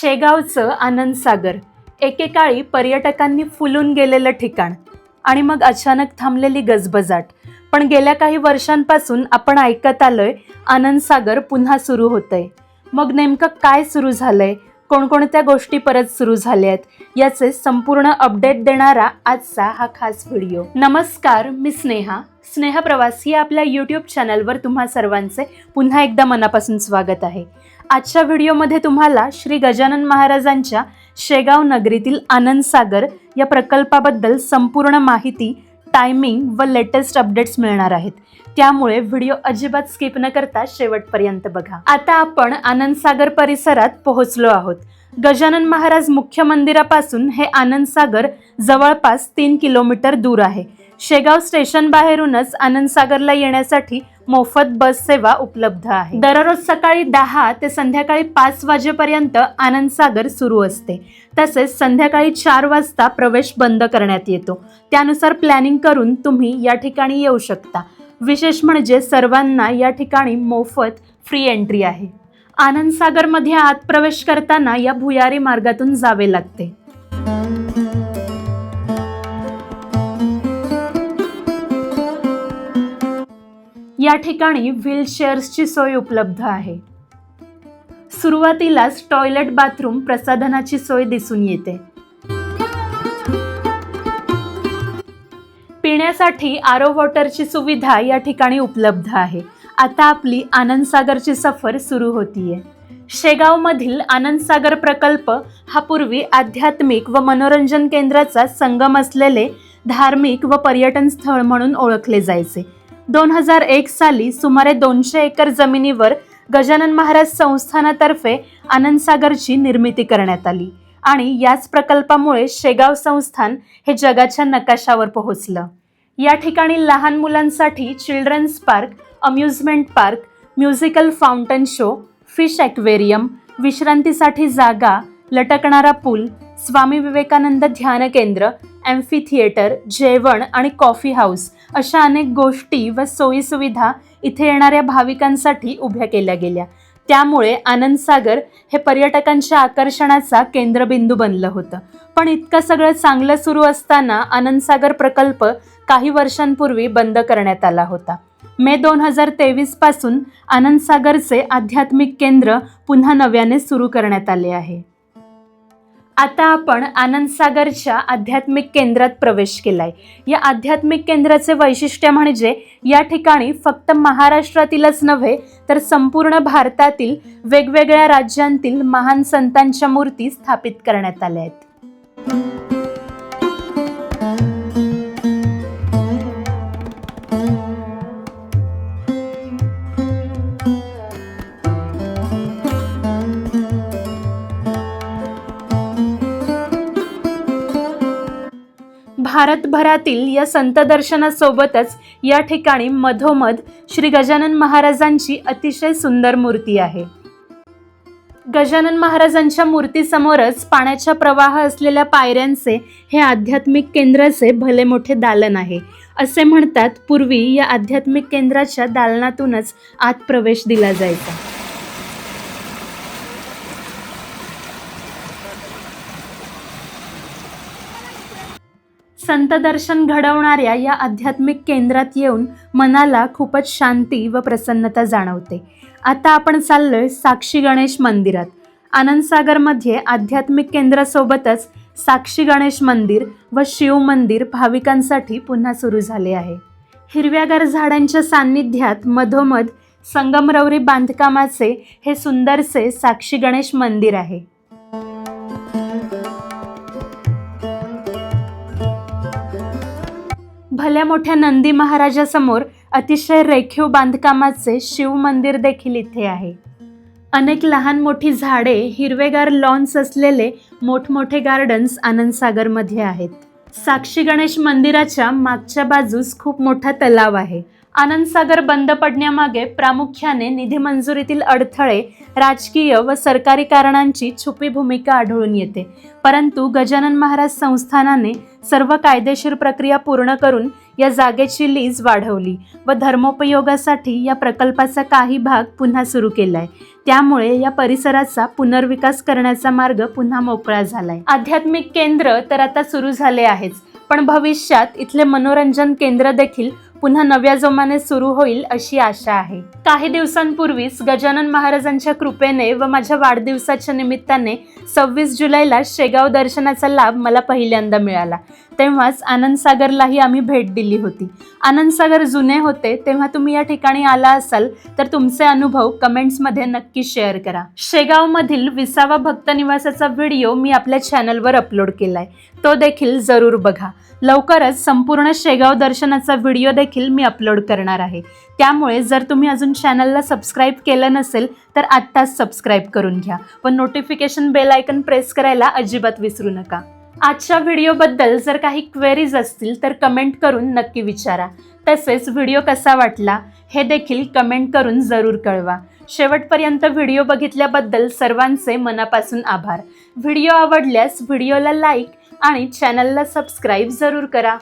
शेगावचं आनंदसागर एकेकाळी पर्यटकांनी फुलून गेलेलं ठिकाण. आणि मग अचानक थांबलेली गजबजाट. पण गेल्या काही वर्षांपासून आपण ऐकत आलोय आनंदसागर पुन्हा सुरू होतंय. मग नेमकं काय सुरू झालंय? कोणकोणत्या गोष्टी परत सुरू झाल्या आहेत याचे संपूर्ण अपडेट देणारा आजचा हा खास व्हिडिओ. नमस्कार मी स्नेहा. स्नेहा प्रवास या आपल्या यूट्यूब चॅनलवर तुम्हा सर्वांचे पुन्हा एकदा मनापासून स्वागत आहे. आजच्या व्हिडिओमध्ये तुम्हाला श्री गजानन महाराजांच्या शेगाव नगरीतील आनंदसागर या प्रकल्पाबद्दल संपूर्ण माहिती टायमिंग व लेटेस्ट अपडेट्स मिळणार आहेत. त्यामुळे व्हिडिओ अजिबात स्किप न करता शेवटपर्यंत बघा. आता आपण आनंदसागर परिसरात पोहोचलो आहोत. गजानन महाराज मुख्य मंदिरापासून हे आनंदसागर जवळपास तीन किलोमीटर दूर आहे. शेगाव स्टेशन बाहेरूनच आनंदसागरला येण्यासाठी मोफत बस सेवा उपलब्ध आहे. दररोज सकाळी दहा ते संध्याकाळी पाच वाजेपर्यंत आनंदसागर सुरू असते. तसेच संध्याकाळी चार वाजता प्रवेश बंद करण्यात येतो. त्यानुसार प्लॅनिंग करून तुम्ही या ठिकाणी येऊ शकता. विशेष म्हणजे सर्वांना या ठिकाणी मोफत फ्री एंट्री आहे. आनंदसागरमध्ये आत प्रवेश करताना या भुयारी मार्गातून जावे लागते. या ठिकाणी व्हीलचेअर्सची सोय उपलब्ध आहे. सुरुवातीलाच टॉयलेट बाथरूम प्रसाधनाची सोय दिसून येते. पिण्यासाठी आरो वॉटरची सुविधा या ठिकाणी उपलब्ध आहे. आता आपली आनंदसागरची सफर सुरू होतीये. शेगावमधील आनंदसागर प्रकल्प हा पूर्वी आध्यात्मिक व मनोरंजन केंद्राचा संगम असलेले धार्मिक व पर्यटन स्थळ म्हणून ओळखले जायचे. दोन हजार एक साली सुमारे दोनशे एकर जमिनीवर गजानन महाराज संस्थानातर्फे आनंदसागरची निर्मिती करण्यात आली आणि याच प्रकल्पामुळे शेगाव संस्थान हे जगाच्या नकाशावर पोहोचलं. या ठिकाणी लहान मुलांसाठी children's park amusement park musical fountain show fish aquarium विश्रांतीसाठी जागा लटकणारा पूल स्वामी विवेकानंद ध्यान केंद्र ॲम्फी थिएटर जेवण आणि कॉफी हाऊस अशा अनेक गोष्टी व सोयीसुविधा इथे येणाऱ्या भाविकांसाठी उभ्या केल्या गेल्या. त्यामुळे आनंदसागर हे पर्यटकांच्या आकर्षणाचा केंद्रबिंदू बनलं होतं. पण इतकं सगळं चांगलं सुरू असताना आनंदसागर प्रकल्प काही वर्षांपूर्वी बंद करण्यात आला होता. मे दोन हजार तेवीसपासून आनंदसागरचे आध्यात्मिक केंद्र पुन्हा नव्याने सुरू करण्यात आले आहे. आता आपण आनंदसागरच्या आध्यात्मिक केंद्रात प्रवेश केलाय. या आध्यात्मिक केंद्राचे वैशिष्ट्य म्हणजे या ठिकाणी फक्त महाराष्ट्रातीलच नव्हे तर संपूर्ण भारतातील वेगवेगळ्या राज्यांतील महान संतांच्या मूर्ती स्थापित करण्यात आल्या आहेत. भारतभरातील या संत दर्शनासोबतच या ठिकाणी मधोमध श्री गजानन महाराजांची अतिशय सुंदर मूर्ती आहे. गजानन महाराजांच्या मूर्तीसमोरच पाण्याचा प्रवाह असलेल्या पायऱ्यांचे हे आध्यात्मिक केंद्राचे भले मोठे दालन आहे. असे म्हणतात पूर्वी या आध्यात्मिक केंद्राच्या दालनातूनच आत प्रवेश दिला जायचा. संत दर्शन घडवणाऱ्या या आध्यात्मिक केंद्रात येऊन मनाला खूपच शांती व प्रसन्नता जाणवते. आता आपण चाललोय साक्षी गणेश मंदिरात. आनंदसागरमध्ये आध्यात्मिक केंद्रासोबतच साक्षी गणेश मंदिर व शिव मंदिर भाविकांसाठी पुन्हा सुरू झाले आहे. हिरव्यागार झाडांच्या सान्निध्यात मधोमध संगमरवरी बांधकामाचे हे सुंदरसे साक्षी गणेश मंदिर आहे. भल्या मोठ्या नंदी महाराजासमोर अतिशय रेखीव बांधकामाचे शिव मंदिर देखील इथे आहे. अनेक लहान मोठी झाडे हिरवेगार लॉन्स असलेले मोठमोठे गार्डन्स आनंदसागरमध्ये आहेत. साक्षी गणेश मंदिराच्या मागच्या बाजूस खूप मोठा तलाव आहे. आनंदसागर बंद पडण्यामागे प्रामुख्याने निधी मंजुरीतील अडथळे राजकीय व सरकारी कारणांची छुपी भूमिका आढळून येते. परंतु गजानन महाराज संस्थानाने सर्व कायदेशीर प्रक्रिया पूर्ण करून या जागेची लीज वाढवली व धर्मोपयोगासाठी या प्रकल्पाचा काही भाग पुन्हा सुरू केलाय. त्यामुळे या परिसराचा पुनर्विकास करण्याचा मार्ग पुन्हा मोकळा झालाय. आध्यात्मिक केंद्र तर आता सुरू झाले आहेच पण भविष्यात इथले मनोरंजन केंद्र देखील पुन्हा नव्या जोमाने सुरू होईल अशी आशा आहे. काही दिवसांपूर्वीच गजानन महाराजांच्या कृपेने व माझ्या वाढदिवसाच्या निमित्ताने सव्वीस जुलैला शेगाव दर्शनाचा लाभ मला पहिल्यांदा मिळाला. तेव्हाच आनंदसागरलाही आम्ही भेट दिली होती. आनंदसागर जुने होते तेव्हा तुम्ही या ठिकाणी आला असाल तर तुमचे अनुभव कमेंट्समध्ये नक्की शेअर करा. शेगावमधील विसावा भक्त निवासाचा व्हिडिओ मी आपल्या चॅनलवर अपलोड केलाय. तो देखील जरूर बघा. लवकरच संपूर्ण शेगाव दर्शनाचा व्हिडिओ देखील मी अपलोड करणार आहे. त्यामुळे जर तुम्ही अजून चॅनलला सबस्क्राईब केलं नसेल तर आत्ताच सबस्क्राईब करून घ्या. व नोटिफिकेशन बेल आयकन प्रेस करायला अजिबात विसरू नका. आजच्या व्हिडिओबद्दल जर काही क्वेरीज असतील तर कमेंट करून नक्की विचारा. तसेच व्हिडिओ कसा वाटला हे देखील कमेंट करून जरूर कळवा. शेवटपर्यंत व्हिडिओ बघितल्याबद्दल सर्वांचे मनापासून आभार. व्हिडिओ आवडल्यास व्हिडिओला लाईक आणि चॅनलला सबस्क्राईब जरूर करा.